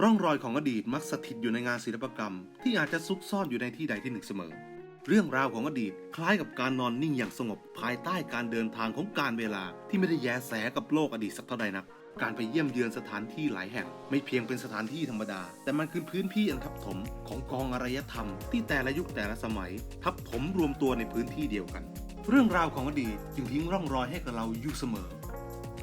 ร่องรอยของอดีตมักสถิตอยู่ในงานศิลปกรรม ที่อาจจะซุกซ่อนอยู่ในที่ใดที่หนึ่งเสมอ เรื่องราวของอดีตคล้ายกับการนอนนิ่งอย่างสงบภายใต้การเดินทางของการเวลาที่ไม่ได้แยแสกับโลกอดีตสักเท่าใดนัก การไปเยี่ยมเยือนสถานที่หลายแห่ง ไม่เพียงเป็นสถานที่ธรรมดา แต่มันคือพื้นที่อันทับถมของกองอารยธรรม ที่แต่ละยุคแต่ละสมัย ทับถมรวมตัวในพื้นที่เดียวกัน เรื่องราวของอดีตจึงทิ้งร่องรอยให้กับเราอยู่เสมอ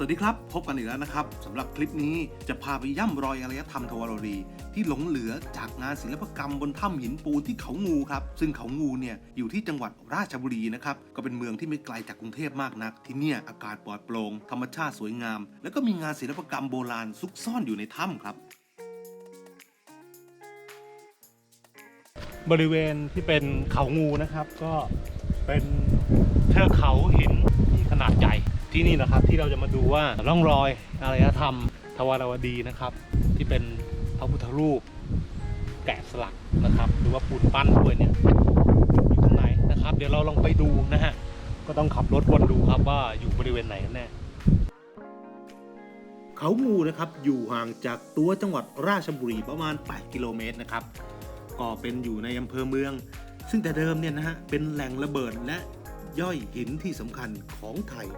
สวัสดีครับ พบกันอีกแล้วนะครับสำหรับคลิปนี้จะพาไปย่ำรอยอารยธรรมทวารวดี ที่หลงเหลือจากงานศิลปกรรมบนถ้ำหินปูนที่เขางูครับ ซึ่งเขางูเนี่ยอยู่ที่จังหวัดราชบุรีนะครับ ก็เป็นเมืองที่ไม่ไกลจากกรุงเทพมากนัก ที่เนี่ยอากาศปลอดโปร่งธรรมชาติสวยงาม แล้วก็มีงานศิลปกรรมโบราณซุกซ่อนอยู่ในถ้ำครับ บริเวณที่เป็นเขางูนะครับ ก็เป็นเทือกเขาหินมีขนาดใหญ่ ที่นี่นะครับที่เราจะมาดูว่าร่องรอยอารยธรรม ทวารวดีนะครับ ที่เป็นพระพุทธรูปแกะสลักนะครับ หรือว่าปูนปั้นด้วยเนี่ยอยู่ตรงไหนนะครับ เดี๋ยวเราลองไปดูนะฮะก็ต้องขับรถวนดูครับว่าอยู่บริเวณไหนกันแน่เขางูนะครับอยู่ห่างจากตัวจังหวัดราชบุรีประมาณ 8 กิโลเมตรนะครับก็เป็นอยู่ในอำเภอเมือง ซึ่งแต่เดิมเนี่ยนะฮะเป็นแหล่งระเบิดและย่อยหินที่สำคัญของไทย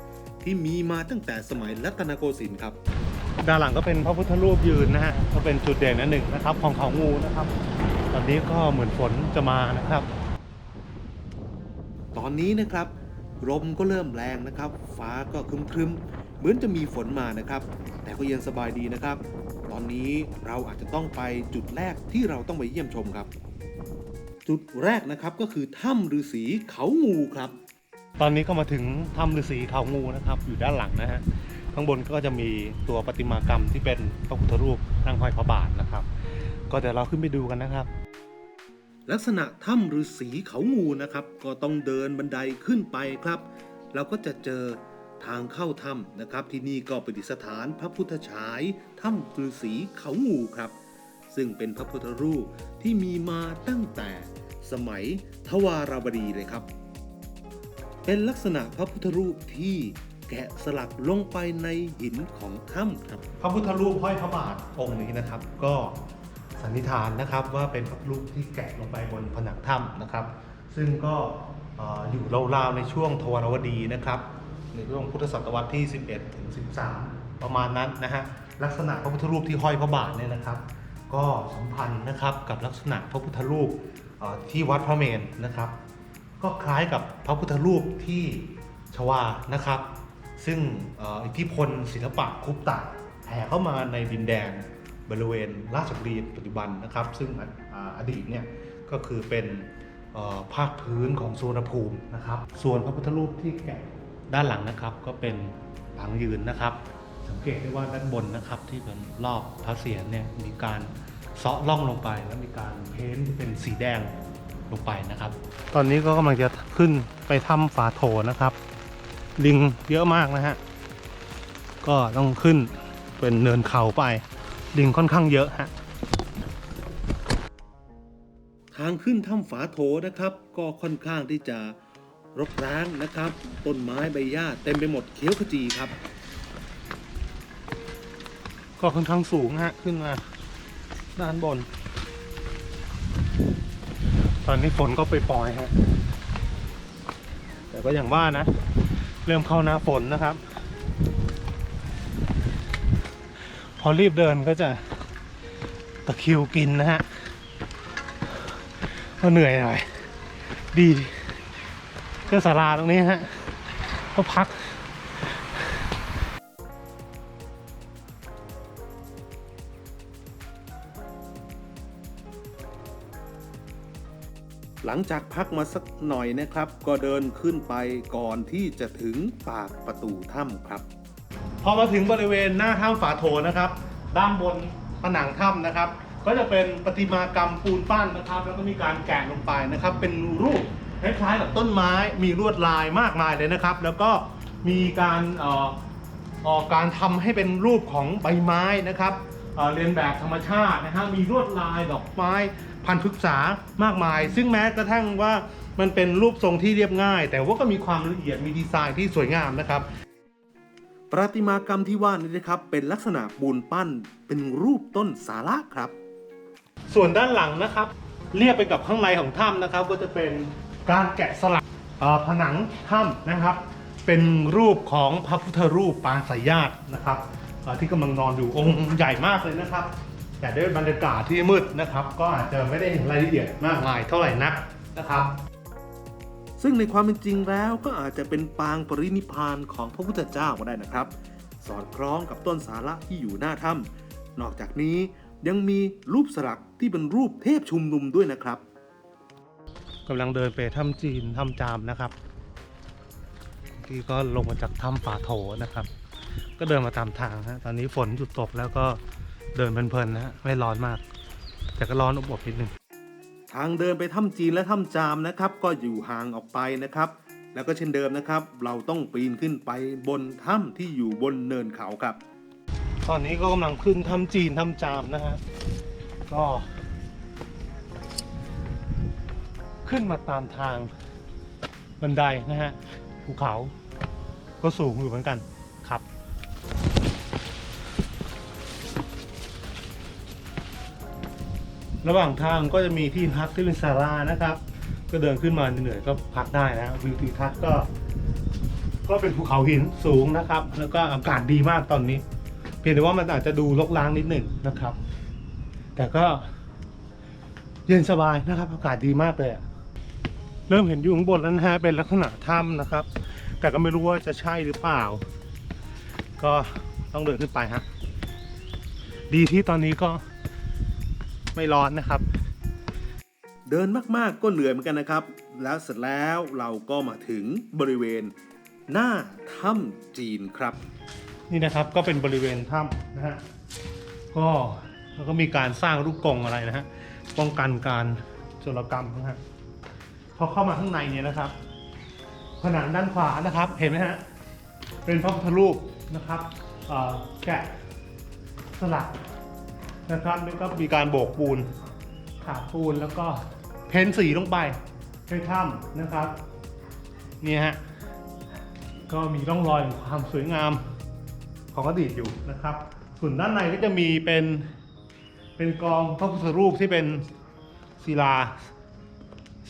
ที่มีมาตั้งแต่สมัยรัตนโกสินทร์ครับ ด้านหลังก็เป็นพระพุทธรูปยืนนะฮะก็เป็นจุดเด่นอันหนึ่งนะครับ ของเขางูนะครับ ตอนนี้ก็เหมือนฝนจะมานะครับ ตอนนี้นะครับลมก็เริ่มแรงนะครับ ฟ้าก็ครึมๆเหมือนจะมีฝนมานะครับ แต่ก็ยังสบายดีนะครับ ตอนนี้เราอาจจะต้องไปจุดแรกที่เราต้องไปเยี่ยมชมครับ จุดแรกนะครับก็คือถ้ำฤาษีเขางูครับ ตอนนี้ก็มาถึงถ้ำฤาษีเขางูนะครับ อยู่ด้านหลังนะฮะข้างบนก็จะมีตัวประติมากรรมที่เป็นพระพุทธรูปนั่งห้อยพระบาทนะครับ ก็เดี๋ยวเราขึ้นไปดูกันนะครับ ลักษณะถ้ำฤาษีเขางูนะครับ ก็ต้องเดินบันไดขึ้นไปครับ เราก็จะเจอทางเข้าถ้ำนะครับ ที่นี่ก็ประดิษฐานพระพุทธฉายถ้ำฤาษีเขางูครับ ซึ่งเป็นพระพุทธรูปที่มีมาตั้งแต่สมัยทวารวดีเลยครับ เป็นลักษณะพระพุทธรูปที่แกะสลักลงไปในหินของถ้ำครับ พระพุทธรูปห้อยพระบาทองค์นี้นะครับ ก็สันนิษฐานนะครับว่าเป็นพระรูปที่แกะลงไปบนผนังถ้ำนะครับ ซึ่งก็ออยู่ราวๆในช่วงทวารวดีนะครับ ในช่วงพุทธศตวรรษที่ 11 ถึง 13 ประมาณนั้นนะฮะลักษณะพระพุทธรูปที่ห้อยพระบาทเนี่ยนะครับ ก็สัมพันธ์นะครับกับลักษณะพระพุทธรูปที่วัดพระเมรุนะครับ ก็คล้ายกับพระพุทธรูปที่ชวานะครับ ซึ่งอิทธิพลศิลปะคุปตะแผ่เข้ามาในดินแดนบริเวณราชบุรีปัจจุบันนะครับ ซึ่งออดีตเนี่ยก็คือเป็นภาคพื้นของสุวรรณภูมินะครับ ส่วนพระพุทธรูปที่แกะด้านหลังนะครับก็เป็นหลังยืนนะครับ สังเกตได้ว่าด้านบนนะครับที่เป็นรอบพระเศียรเนี่ยมีการเซาะล่องลงไปแล้วมีการเพ้นท์ที่เป็นสีแดง ลงไปนะครับ ตอนนี้ก็กำลังจะขึ้นไปถ้ำฝาโถนะครับ ลิงเยอะมากนะฮะ ก็ต้องขึ้นเป็นเนินเขาไป ลิงค่อนข้างเยอะฮะ ทางขึ้นถ้ำฝาโถนะครับ ก็ค่อนข้างที่จะรกร้างนะครับ ต้นไม้ใบหญ้าเต็มไปหมดเขียวขจีครับ ก็ค่อนข้างสูงฮะขึ้นมาด้านบน ตอนนี้ฝนก็ไปปล่อยฮะแต่ก็อย่างว่านะ เริ่มเข้าหน้าฝนนะครับ พอรีบเดินก็จะตะคิวกินนะฮะก็เหนื่อยหน่อยดีเจ้าสาราตรงนี้ฮะก็พัก ลังจากพักมาสักหน่อยนะครับ ก็เดินขึ้นไปก่อนที่จะถึงปากประตูถ้ำครับ พอมาถึงบริเวณหน้าถ้ำฝาโถนะครับ ด้านบนผนังถ้ำนะครับ ก็จะเป็นประติมากรรมปูนปั้นนะครับ แล้วก็มีการแกะลงไปนะครับ เป็นรูปคล้ายๆกับต้นไม้มีลวดลายมากมายเลยนะครับ แล้วก็มีการออเอ่อการทำให้เป็นรูปของใบไม้นะครับเอ่อเรียนแบบธรรมชาตินะฮะมีลวดลายดอกไม้ พันธุ์พฤกษามากมาย ซึ่งแม้กระทั่งว่ามันเป็นรูปทรงที่เรียบง่าย แต่ว่าก็มีความละเอียดมีดีไซน์ที่สวยงามนะครับ ประติมากรรมที่ว่านี้นะครับ เป็นลักษณะปูนปั้นเป็นรูปต้นสาระครับ ส่วนด้านหลังนะครับ เรียบไปกับข้างในของถ้ำนะครับ ก็จะเป็นการแกะสลักเอ่อผนังถ้ำนะครับ เป็นรูปของพระพุทธรูปปางสายญาตินะครับเอ่อที่กำลังนอนอยู่องค์ใหญ่มากเลยนะครับ แต่ด้วยบรรยากาศที่มืดนะครับ ก็อาจจะไม่ได้เห็นรายละเอียดมากมายเท่าไหร่นักนะครับ ซึ่งในความเป็นจริงแล้วก็อาจจะเป็นปางปรินิพานของพระพุทธเจ้าก็ได้นะครับ สอดคล้องกับต้นสาระที่อยู่หน้าถ้ำนอกจากนี้ยังมีรูปสลักที่เป็นรูปเทพชุมนุมด้วยนะครับกำลังเดินไปถ้ำจีนถ้ำจามนะครับที่ก็ลงมาจากถ้ำป่าโถนะครับ ก็เดินมาตามทางฮะตอนนี้ฝนหยุดตกแล้วก็ เดินเพลินๆนะฮะไม่ร้อนมาก แต่ก็ร้อนอบๆนิดนึงทางเดินไปถ้ำจีนและถ้ำจามนะครับ ก็อยู่ห่างออกไปนะครับ แล้วก็เช่นเดิมนะครับ เราต้องปีนขึ้นไปบนถ้ำที่อยู่บนเนินเขาครับ ตอนนี้ก็กำลังขึ้นถ้ำจีนถ้ำจามนะฮะก็ ขึ้นมาตามทางบันไดนะฮะภูเขาก็สูงอยู่เหมือนกัน ระหว่างทางก็จะมีที่พักที่เป็นศาลานะครับ ก็เดินขึ้นมาเหนื่อยก็พักได้นะวิวทิวทัศน์ก็ ก็เป็นภูเขาหินสูงนะครับ แล้วก็อากาศดีมากตอนนี้ เพียงแต่ว่ามันอาจจะดูรกร้างนิดหนึ่งนะครับ แต่ก็เย็นสบายนะครับ อากาศดีมากเลยเริ่มเห็นอยู่ข้างบนแล้วนะฮะเป็นลักษณะถ้ำนะครับ แต่ก็ไม่รู้ว่าจะใช่หรือเปล่า ก็ต้องเดินขึ้นไปฮะดีที่ตอนนี้ก็ ไม่ร้อนนะครับ เดินมากๆก็เหนื่อยเหมือนกันนะครับ แล้วเสร็จแล้วเราก็มาถึงบริเวณหน้าถ้ำจีนครับ นี่นะครับก็เป็นบริเวณถ้ำนะฮะก็แล้วก็มีการสร้างลูกกรงอะไรนะฮะป้องกันการโจรกรรมนะฮะพอเข้ามาข้างในเนี่ยนะครับ ผนังด้านขวานะครับเห็นไหมฮะเป็นพระพุทธรูปนะครับเอ่อแกะสลัก นะครับแล้วก็มีการโบกปูนฉาบปูนแล้วก็เพ้นสีลงไปในถ้ำนะครับเนี่ยฮะก็มีร่องรอยของความสวยงามของอดีตอยู่นะครับ ส่วนด้านในก็จะมีเป็นเป็นกองพระพุทธรูปที่เป็นศิลา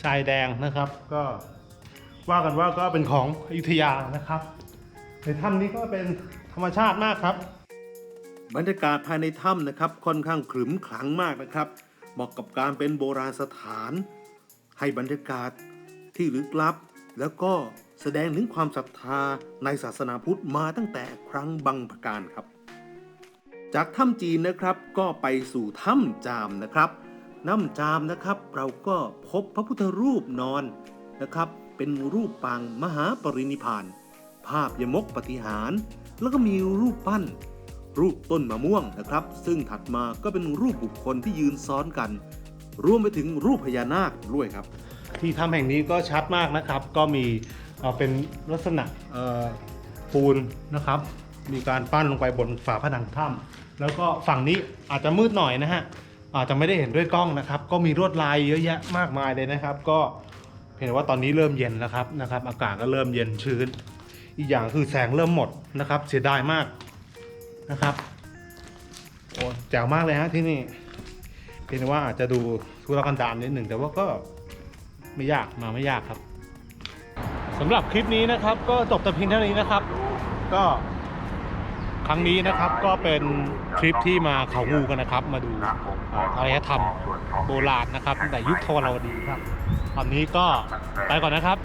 ชายแดงนะครับ ก็ว่ากันว่าก็เป็นของอยุธยานะครับในถ้ำนี้ก็เป็นธรรมชาติมากครับ บรรยากาศภายในถ้ำนะครับค่อนข้างขรึมขลังมากนะครับ เหมาะกับการเป็นโบราณสถาน ให้บรรยากาศที่ลึกลับ แล้วก็แสดงถึงความศรัทธาในศาสนาพุทธมาตั้งแต่ครั้งบังพการครับ จากถ้ำจีนนะครับก็ไปสู่ถ้ำจามนะครับน้ำจามนะครับเราก็พบพระพุทธรูปนอนนะครับ เป็นรูปปางมหาปรินิพพาน ภาพยมกปฏิหาร แล้วก็มีรูปปั้น รูปต้นมะม่วงนะครับ ซึ่งถัดมาก็เป็นรูปบุคคลที่ยืนซ้อนกัน รวมไปถึงรูปพญานาคด้วยครับ ที่ถ้ำแห่งนี้ก็ชัดมากนะครับ ก็มีเเป็นลักษณะปูนนะครับ มีการปั้นลงไปบนฝาผนังถ้ำแล้วก็ฝั่งนี้อาจจะมืดหน่อยนะฮะอาจจะไม่ได้เห็นด้วยกล้องนะครับ ก็มีลวดลายเยอะแยะมากมายเลยนะครับ ก็เพียงแต่ว่าตอนนี้เริ่มเย็นแล้วครับนะครับ อากาศก็เริ่มเย็นชื้น อีกอย่างคือแสงเริ่มหมดนะครับ เสียดายมาก นะครับโอ้แจ๋วมากเลยฮะที่นี่เพียงแต่ว่าอาจจะดูทุรกันดารนิดหนึ่งแต่ว่าก็ไม่ยากมาไม่ยากครับสำหรับคลิปนี้นะครับ ก็จบแต่เพียงเท่านี้นะครับ ก็ครั้งนี้นะครับก็เป็นทริปที่มาเขางูกันนะครับ มาดูอารยธรรมโบราณนะครับตั้งแต่ยุคธวารวดีครับตอนนี้ก็ไปก่อนนะครับ